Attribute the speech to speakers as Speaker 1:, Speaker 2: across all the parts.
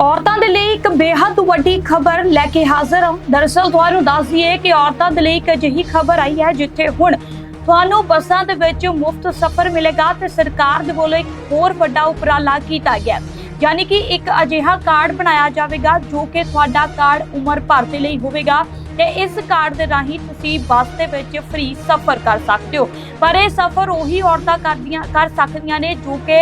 Speaker 1: ਔਰਤਾਂ ਦੇ ਲਈ ਇੱਕ ਬੇहद ਵੱਡੀ ਖਬਰ ਲੈ ਕੇ ਹਾਜ਼ਰ ਹਾਂ ਦਰਅਸਲ ਤੁਹਾਨੂੰ ਦੱਸ ਦਈਏ ਕਿ ਔਰਤਾਂ ਦੇ ਲਈ ਇੱਕ ਅਜਿਹੀ ਖਬਰ ਆਈ ਹੈ ਜਿੱਥੇ ਹੁਣ ਤੁਹਾਨੂੰ ਬੱਸਾਂ ਦੇ ਵਿੱਚ ਮੁਫਤ ਸਫ਼ਰ ਮਿਲੇਗਾ ਤੇ ਸਰਕਾਰ ਦੇ ਵੱਲੋਂ ਇੱਕ ਹੋਰ ਵੱਡਾ ਉਪਰਾਲਾ ਕੀਤਾ ਗਿਆ ਹੈ। ਯਾਨੀ ਕਿ ਇੱਕ ਅਜਿਹਾ ਕਾਰਡ ਬਣਾਇਆ ਜਾਵੇਗਾ ਜੋ ਕਿ ਤੁਹਾਡਾ ਕਾਰਡ ਉਮਰ ਭਰ ਦੇ ਲਈ ਹੋਵੇਗਾ ਤੇ ਇਸ ਕਾਰਡ ਦੇ ਰਾਹੀਂ ਤੁਸੀਂ ਬੱਸ ਦੇ ਵਿੱਚ ਫ੍ਰੀ ਸਫ਼ਰ ਕਰ ਸਕਦੇ ਹੋ। ਪਰ ਇਹ ਸਫ਼ਰ ਉਹੀ ਔਰਤਾਂ ਕਰਦੀਆਂ ਕਰ ਸਕਦੀਆਂ ਨੇ ਜੋ ਕਿ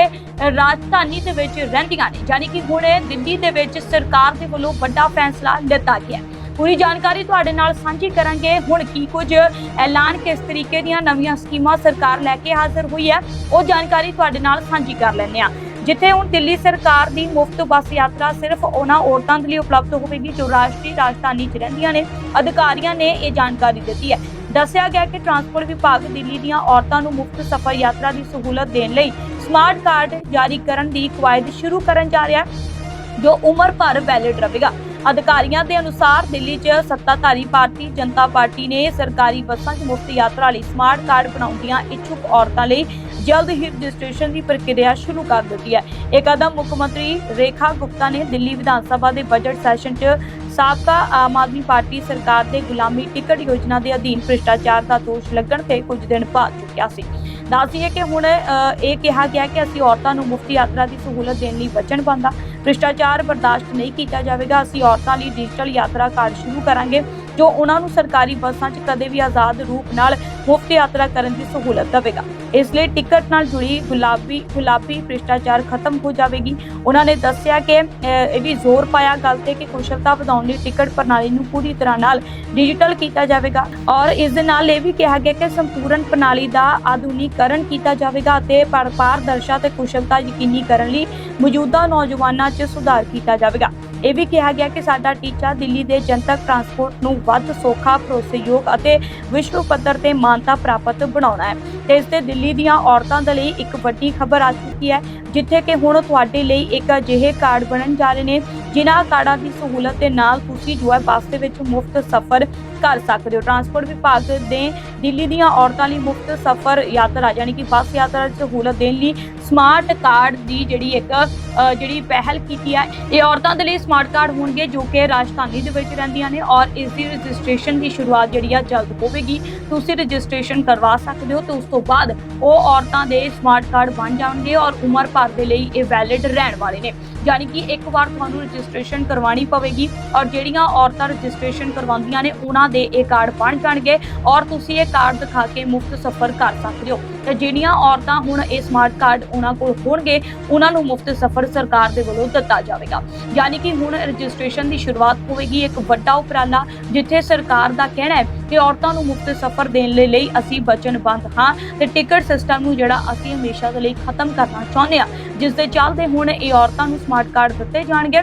Speaker 1: ਰਾਜਧਾਨੀ ਦੇ ਵਿੱਚ ਰਹਿੰਦੀਆਂ ਨੇ। ਯਾਨੀ ਕਿ ਹੁਣ ਦਿੱਲੀ ਦੇ ਵਿੱਚ ਸਰਕਾਰ ਦੇ ਵੱਲੋਂ ਵੱਡਾ ਫੈਸਲਾ ਲਿੱਤਾ ਗਿਆ ਪੂਰੀ ਜਾਣਕਾਰੀ ਤੁਹਾਡੇ ਨਾਲ ਸਾਂਝੀ ਕਰਾਂਗੇ। ਹੁਣ ਕੀ ਕੁਝ ਐਲਾਨ ਕਿਸ ਤਰੀਕੇ ਦੀਆਂ ਨਵੀਆਂ ਸਕੀਮਾਂ ਸਰਕਾਰ ਲੈ ਕੇ ਹਾਜ਼ਰ ਹੋਈ ਹੈ, ਉਹ ਜਾਣਕਾਰੀ ਤੁਹਾਡੇ ਨਾਲ ਸਾਂਝੀ ਕਰ ਲੈਂਦੇ ਹਾਂ। ਜਿੱਥੇ ਹੁਣ ਦਿੱਲੀ ਸਰਕਾਰ ਦੀ ਮੁਫਤ ਬੱਸ ਯਾਤਰਾ ਸਿਰਫ ਉਹਨਾਂ ਔਰਤਾਂ ਦੇ ਲਈ ਉਪਲਬਧ ਹੋਵੇਗੀ ਜੋ ਰਾਸ਼ਟਰੀ ਰਾਜਧਾਨੀ 'ਚ ਰਹਿੰਦੀਆਂ ਨੇ। ਅਧਿਕਾਰੀਆਂ ਨੇ ਇਹ ਜਾਣਕਾਰੀ ਦਿੱਤੀ ਹੈ। ਦੱਸਿਆ ਗਿਆ ਕਿ ਟਰਾਂਸਪੋਰਟ ਵਿਭਾਗ ਦਿੱਲੀ ਦੀਆਂ ਔਰਤਾਂ ਨੂੰ ਮੁਫਤ ਸਫ਼ਰ ਯਾਤਰਾ ਦੀ ਸਹੂਲਤ ਦੇਣ ਲਈ ਸਮਾਰਟ ਕਾਰਡ ਜਾਰੀ ਕਰਨ ਦੀ ਕਵਾਇਦ ਸ਼ੁਰੂ ਕਰਨ ਜਾ ਰਿਹਾ ਹੈ, ਜੋ ਉਮਰ ਭਰ ਵੈਲਿਡ ਰਹੇਗਾ। ਅਧਿਕਾਰੀਆਂ ਦੇ ਅਨੁਸਾਰ ਦਿੱਲੀ 'ਚ ਸੱਤਾਧਾਰੀ ਭਾਰਤੀ ਜਨਤਾ ਪਾਰਟੀ ਨੇ ਸਰਕਾਰੀ ਬੱਸਾਂ 'ਚ ਮੁਫਤ ਯਾਤਰਾ ਲਈ ਸਮਾਰਟ ਕਾਰਡ ਬਣਾਉਂਦੀਆਂ ਇੱਛੁਕ ਔਰਤਾਂ ਲਈ ਜਲਦ ਹੀ ਰਜਿਸਟ੍ਰੇਸ਼ਨ ਦੀ ਪ੍ਰਕਿਰਿਆ ਸ਼ੁਰੂ ਕਰ ਦਿੱਤੀ ਹੈ। ਇਹ ਕਦਮ ਮੁੱਖ ਮੰਤਰੀ ਰੇਖਾ ਗੁਪਤਾ ਨੇ ਦਿੱਲੀ ਵਿਧਾਨ ਸਭਾ ਦੇ ਬਜਟ ਸੈਸ਼ਨ 'ਚ ਸਾਬਕਾ ਆਮ ਆਦਮੀ ਪਾਰਟੀ ਸਰਕਾਰ ਦੇ ਗੁਲਾਮੀ ਟਿਕਟ ਯੋਜਨਾ ਦੇ ਅਧੀਨ ਭ੍ਰਿਸ਼ਟਾਚਾਰ ਦਾ ਦੋਸ਼ ਲੱਗਣ ਤੇ ਕੁਝ ਦਿਨ ਬਾਅਦ ਚੁੱਕਿਆ ਸੀ। ਦੱਸੀਏ ਕਿ ਹੁਣ ਇਹ ਕਿਹਾ ਗਿਆ ਕਿ ਅਸੀਂ ਔਰਤਾਂ ਨੂੰ ਮੁਫਤ ਯਾਤਰਾ ਦੀ ਸਹੂਲਤ ਦੇਣ ਲਈ ਵਚਨਬੱਧ ਹਾਂ ਭ੍ਰਿਸ਼ਟਾਚਾਰ ਬਰਦਾਸ਼ਤ ਨਹੀਂ ਕੀਤਾ ਜਾਵੇਗਾ। ਅਸੀਂ ਔਰਤਾਂ ਲਈ ਡਿਜੀਟਲ ਯਾਤਰਾ ਕਾਰਡ ਸ਼ੁਰੂ ਕਰਾਂਗੇ, ਜੋ ਉਹਨਾਂ ਨੂੰ ਸਰਕਾਰੀ ਬੱਸਾਂ 'ਚ ਕਦੇ ਵੀ ਆਜ਼ਾਦ ਰੂਪ ਨਾਲ ਮੁਫਤ ਯਾਤਰਾ ਕਰਨ ਦੀ ਸਹੂਲਤ ਦੇਵੇਗਾ। ਇਸ ਲਈ ਟਿਕਟ ਨਾਲ ਜੁੜੀ ਗੁਲਾਬੀ ਗੁਲਾਬੀ ਭ੍ਰਿਸ਼ਟਾਚਾਰ ਖਤਮ ਹੋ ਜਾਵੇਗੀ। ਉਹਨਾਂ ਨੇ ਦੱਸਿਆ ਕਿ ਇਹ ਵੀ ਜ਼ੋਰ ਪਾਇਆ ਗੱਲ ਤੇ ਕਿ ਕੁਸ਼ਲਤਾ ਵਧਾਉਣ ਲਈ ਟਿਕਟ ਪ੍ਰਣਾਲੀ ਨੂੰ ਪੂਰੀ ਤਰ੍ਹਾਂ ਨਾਲ ਡਿਜੀਟਲ ਕੀਤਾ ਜਾਵੇਗਾ ਔਰ ਇਸ ਦੇ ਨਾਲ ਇਹ ਵੀ ਕਿਹਾ ਗਿਆ ਕਿ ਸੰਪੂਰਨ ਪ੍ਰਣਾਲੀ ਦਾ ਆਧੁਨਿਕੀਕਰਨ ਕੀਤਾ ਜਾਵੇਗਾ ਅਤੇ ਪਰ ਪਾਰਦਰਸ਼ਤਾ ਤੇ ਕੁਸ਼ਲਤਾ ਯਕੀਨੀ ਕਰਨ ਲਈ ਮੌਜੂਦਾ ਨੌਜਵਾਨਾਂ 'ਚ ਸੁਧਾਰ ਕੀਤਾ ਜਾਵੇਗਾ। ਇਹ ਵੀ ਕਿਹਾ ਗਿਆ ਕਿ ਸਾਡਾ ਟੀਚਾ ਦਿੱਲੀ ਦੇ ਜਨਤਕ ਟਰਾਂਸਪੋਰਟ ਨੂੰ ਵੱਧ ਸੌਖਾ, ਭਰੋਸੇਯੋਗ ਅਤੇ ਵਿਸ਼ਵ ਪੱਧਰ ਤੇ ਮਾਨਤਾ ਪ੍ਰਾਪਤ ਬਣਾਉਣਾ ਹੈ। ਤੇ ਇਸ ਤੇ ਦਿੱਲੀ ਦੀਆਂ ਔਰਤਾਂ ਦੇ ਲਈ ਇੱਕ ਵੱਡੀ ਖਬਰ ਆ ਚੁੱਕੀ ਹੈ, ਜਿੱਥੇ ਕਿ ਹੁਣ ਤੁਹਾਡੇ ਲਈ ਇੱਕ ਅਜਿਹੇ ਕਾਰਡ ਬਣਨ ਜਾ ਰਹੇ ਨੇ, ਜਿਨ੍ਹਾਂ ਕਾਰਡਾਂ ਦੀ ਸਹੂਲਤ ਦੇ ਨਾਲ ਤੁਸੀਂ ਜੋ ਹੈ ਬੱਸ ਦੇ ਵਿੱਚ ਮੁਫਤ ਸਫ਼ਰ ਕਰ ਸਕਦੇ ਹੋ। ਟਰਾਂਸਪੋਰਟ ਵਿਭਾਗ ਦੇ ਦਿੱਲੀ ਦੀਆਂ ਔਰਤਾਂ ਲਈ ਮੁਫਤ ਸਫ਼ਰ ਯਾਤਰਾ, ਯਾਨੀ ਕਿ ਬੱਸ ਯਾਤਰਾ ਸਹੂਲਤ ਦੇਣ ਲਈ ਸਮਾਰਟ ਕਾਰਡ ਦੀ ਜਿਹੜੀ ਇੱਕ ਜਿਹੜੀ ਪਹਿਲ ਕੀਤੀ ਹੈ ਇਹ ਔਰਤਾਂ ਦੇ ਲਈ ਸਮਾਰਟ ਕਾਰਡ ਹੋਣਗੇ ਜੋ ਕਿ ਰਾਜਧਾਨੀ ਦੇ ਵਿੱਚ ਰਹਿੰਦੀਆਂ ਨੇ ਔਰ ਇਸ ਦੀ ਰਜਿਸਟ੍ਰੇਸ਼ਨ ਦੀ ਸ਼ੁਰੂਆਤ ਜਿਹੜੀ ਆ ਜਲਦ ਹੋਵੇਗੀ। ਤੁਸੀਂ ਰਜਿਸਟ੍ਰੇਸ਼ਨ ਕਰਵਾ ਸਕਦੇ ਹੋ ਤੇ ਉਸ ਤੋਂ ਬਾਅਦ ਉਹ ਔਰਤਾਂ ਦੇ ਸਮਾਰਟ ਕਾਰਡ ਬਣ ਜਾਣਗੇ ਔਰ ਉਮਰ ਭਰ ਦੇ ਲਈ ਇਹ ਵੈਲਿਡ ਰਹਿਣ ਵਾਲੇ ਨੇ। ਯਾਨੀ ਕਿ ਇੱਕ ਵਾਰ ਤੁਹਾਨੂੰ ਰਜਿਸਟ੍ਰੇਸ਼ਨ ਕਰਵਾਉਣੀ ਪਵੇਗੀ ਔਰ ਜਿਹੜੀਆਂ ਔਰਤਾਂ ਰਜਿਸਟ੍ਰੇਸ਼ਨ ਕਰਵਾਉਂਦੀਆਂ ਨੇ, ਉਹਨਾਂ ਦੇ ਇਹ ਕਾਰਡ ਬਣ ਜਾਣਗੇ ਔਰ ਤੁਸੀਂ ਇਹ ਕਾਰਡ ਦਿਖਾ ਕੇ ਮੁਫਤ ਸਫ਼ਰ ਕਰ ਸਕਦੇ ਹੋ। ਤੇ ਜਿਹੜੀਆਂ ਔਰਤਾਂ ਹੁਣ ਇਹ ਸਮਾਰਟ ਕਾਰਡ ਉਹਨਾਂ ਕੋਲ ਹੋਣਗੇ, ਉਹਨਾਂ ਨੂੰ ਮੁਫਤ ਸਫ਼ਰ ਸਰਕਾਰ ਦੇ ਵੱਲੋਂ ਦਿੱਤਾ ਜਾਵੇਗਾ। ਯਾਨੀ ਕਿ ਹੁਣ ਰਜਿਸਟ੍ਰੇਸ਼ਨ ਦੀ ਸ਼ੁਰੂਆਤ ਹੋਵੇਗੀ ਇੱਕ ਵੱਡਾ ਉਪਰਾਲਾ, ਜਿੱਥੇ ਸਰਕਾਰ ਦਾ ਕਹਿਣਾ ਹੈ ਕਿ ਔਰਤਾਂ ਨੂੰ ਮੁਫਤ ਸਫ਼ਰ ਦੇਣ ਦੇ ਲਈ ਅਸੀਂ ਵਚਨਬੱਧ ਹਾਂ ਤੇ ਟਿਕਟ ਸਿਸਟਮ ਨੂੰ ਜਿਹੜਾ ਅਸੀਂ ਹਮੇਸ਼ਾ ਦੇ ਲਈ ਖਤਮ ਕਰਨਾ ਚਾਹੁੰਦੇ ਹਾਂ। ਜਿਸ ਦੇ ਚੱਲਦੇ ਹੁਣ ਇਹ ਔਰਤਾਂ ਨੂੰ ਸਮਾਰਟ ਕਾਰਡ ਦਿੱਤੇ ਜਾਣਗੇ।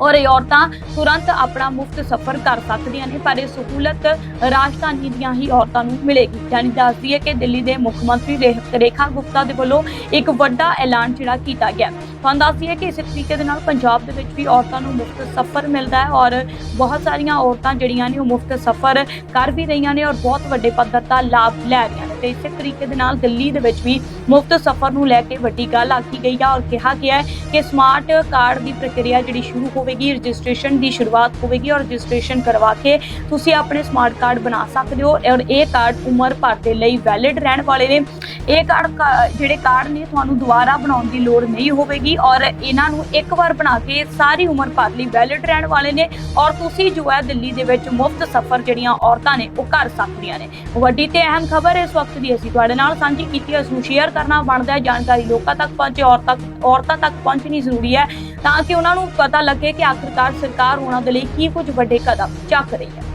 Speaker 1: ਔਰ ਇਹ ਔਰਤਾਂ ਤੁਰੰਤ ਆਪਣਾ ਮੁਫਤ ਸਫ਼ਰ ਕਰ ਸਕਦੀਆਂ ਨੇ, ਪਰ ਇਹ ਸਹੂਲਤ ਰਾਜਧਾਨੀ ਦੀਆਂ ਹੀ ਔਰਤਾਂ ਨੂੰ ਮਿਲੇਗੀ। ਜਾਨੀ ਦੱਸਦੀ ਹੈ ਕਿ ਦਿੱਲੀ ਦੇ ਮੁੱਖ ਮੰਤਰੀ ਰੇਖ- ਰੇਖਾ ਗੁਪਤਾ ਦੇ ਵੱਲੋਂ ਇੱਕ ਵੱਡਾ ਐਲਾਨ ਜਿਹੜਾ ਕੀਤਾ ਗਿਆ। ਤੁਹਾਨੂੰ ਦੱਸਦੀ ਹੈ ਕਿ ਇਸੇ ਤਰੀਕੇ ਦੇ ਨਾਲ ਪੰਜਾਬ ਦੇ ਵਿੱਚ ਵੀ ਔਰਤਾਂ ਨੂੰ ਮੁਫਤ ਸਫ਼ਰ ਮਿਲਦਾ ਹੈ ਔਰ ਬਹੁਤ ਸਾਰੀਆਂ ਔਰਤਾਂ ਜਿਹੜੀਆਂ ਨੇ ਉਹ ਮੁਫਤ ਸਫ਼ਰ ਕਰ ਵੀ ਰਹੀਆਂ ਨੇ ਔਰ ਬਹੁਤ ਵੱਡੇ ਪੱਧਰ ਦਾ ਲਾਭ ਲੈ ਰਹੀਆਂ ਤੇ ਇਸੇ ਤਰੀਕੇ ਦੇ ਨਾਲ ਦਿੱਲੀ ਦੇ ਵਿੱਚ ਵੀ ਮੁਫਤ ਸਫ਼ਰ ਨੂੰ ਲੈ ਕੇ ਵੱਡੀ ਗੱਲ ਆਖੀ ਗਈ ਆ ਔਰ ਕਿਹਾ ਗਿਆ ਹੈ ਕਿ ਸਮਾਰਟ ਕਾਰਡ ਦੀ ਪ੍ਰਕਿਰਿਆ ਜਿਹੜੀ ਸ਼ੁਰੂ ਹੋਵੇਗੀ ਰਜਿਸਟ੍ਰੇਸ਼ਨ ਦੀ ਸ਼ੁਰੂਆਤ ਹੋਵੇਗੀ ਔਰ ਰਜਿਸਟ੍ਰੇਸ਼ਨ ਕਰਵਾ ਕੇ ਤੁਸੀਂ ਆਪਣੇ ਸਮਾਰਟ ਕਾਰਡ ਬਣਾ ਸਕਦੇ ਹੋ ਔਰ ਇਹ ਕਾਰਡ ਉਮਰ ਭਰ ਦੇ ਲਈ ਵੈਲਿਡ ਰਹਿਣ ਵਾਲੇ ਨੇ। ਇਹ ਕਾਰਡ ਕਾ- ਜਿਹੜੇ ਕਾਰਡ ਨੇ ਤੁਹਾਨੂੰ ਦੁਬਾਰਾ ਬਣਾਉਣ ਦੀ ਲੋੜ ਨਹੀਂ ਹੋਵੇਗੀ ਔਰ ਇਹਨਾਂ ਨੂੰ ਇੱਕ ਵਾਰ ਬਣਾ ਕੇ ਸਾਰੀ ਉਮਰ ਭਰ ਲਈ ਵੈਲਿਡ ਰਹਿਣ ਵਾਲੇ ਨੇ ਔਰ ਤੁਸੀਂ ਜੋ ਹੈ ਦਿੱਲੀ ਦੇ ਵਿੱਚ ਮੁਫਤ ਸਫ਼ਰ ਜਿਹੜੀਆਂ ਔਰਤਾਂ ਨੇ ਉਹ ਕਰ ਸਕਦੀਆਂ ਨੇ। ਵੱਡੀ ਤੇ ਅਹਿਮ ਖਬਰ ਇਸ ਵਕਤ ਦੀ ਅਸੀਂ ਤੁਹਾਡੇ ਨਾਲ ਸਾਂਝੀ ਕੀਤੀ ਹੈ ਇਸ ਨੂੰ ਸ਼ੇਅਰ ਕਰਨਾ ਬਣਦਾ ਹੈ, ਜਾਣਕਾਰੀ ਲੋਕਾਂ ਤੱਕ ਪਹੁੰਚੇ, ਔਰਤਾਂ ਔਰਤਾਂ ਤੱਕ ਪਹੁੰਚਣੀ ਜ਼ਰੂਰੀ ਹੈ ਤਾਂ ਕਿ ਉਹਨਾਂ ਨੂੰ ਪਤਾ ਲੱਗੇ ਕਿ ਆਖਿਰਕਾਰ ਸਰਕਾਰ ਉਹਨਾਂ ਦੇ ਲਈ ਕੀ ਕੁਝ ਵੱਡੇ ਕਦਮ ਚੱਕ ਰਹੀ ਹੈ।